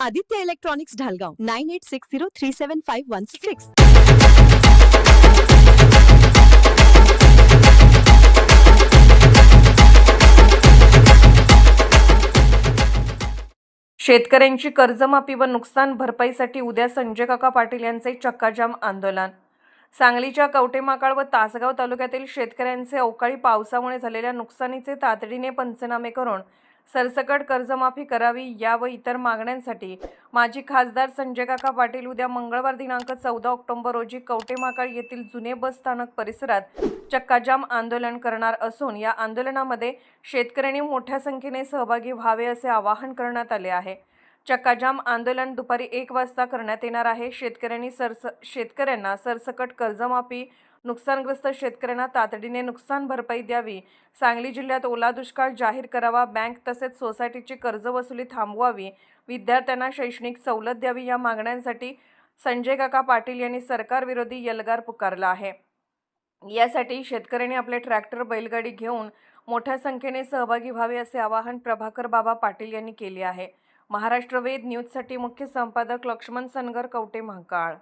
Aditya electronics Dhalgaon nine eight six zero three seven five one six. शेतकऱ्यांची कर्जमाफी व नुकसान भरपाईसाठी उद्या संजय काका पाटील यांचे चक्काजाम आंदोलन. सांगलीच्या कवटेमाकाळ व तासगाव तालुक्यातील शेतकऱ्यांचे अवकाळी पावसामुळे झालेल्या नुकसानीचे तातडीने पंचनामे करून सरसकट कर्जमाफी करावी या व इतर मागण्यांसाठी माजी खासदार संजय काका पाटील उद्या मंगळवार दिनांक चौदा ऑक्टोबर रोजी कवटेमाकाळ येथील जुने बस स्थानक परिसरात चक्काजाम आंदोलन करणार असून या आंदोलनामध्ये शेतकऱ्यांनी मोठ्या संख्येने सहभागी व्हावे असे आवाहन करण्यात आले आहे. चक्काजाम आंदोलन दुपारी एक वाजता करण्यात येणार आहे. शेतकऱ्यांनी सरस शेतकऱ्यांना सरसकट कर्जमाफी नुकसानग्रस्त शेतकऱ्यांना तातडीने नुकसान भरपाई द्यावी. सांगली जिल्ह्यात ओला दुष्काळ जाहीर करावा बँक तसेच सोसायटीची कर्जवसुली थांबवावी विद्यार्थ्यांना शैक्षणिक सवलत द्यावी या मागण्यांसाठी संजय काका पाटील यांनी सरकारविरोधी यलगार पुकारला आहे. यासाठी शेतकऱ्यांनी आपले ट्रॅक्टर बैलगाडी घेऊन मोठ्या संख्येने सहभागी व्हावे असे आवाहन प्रभाकर बाबा पाटील यांनी केले आहे. महाराष्ट्र वेद न्यूजसाठी मुख्य संपादक लक्ष्मण सनगर कवटे महाकाळ.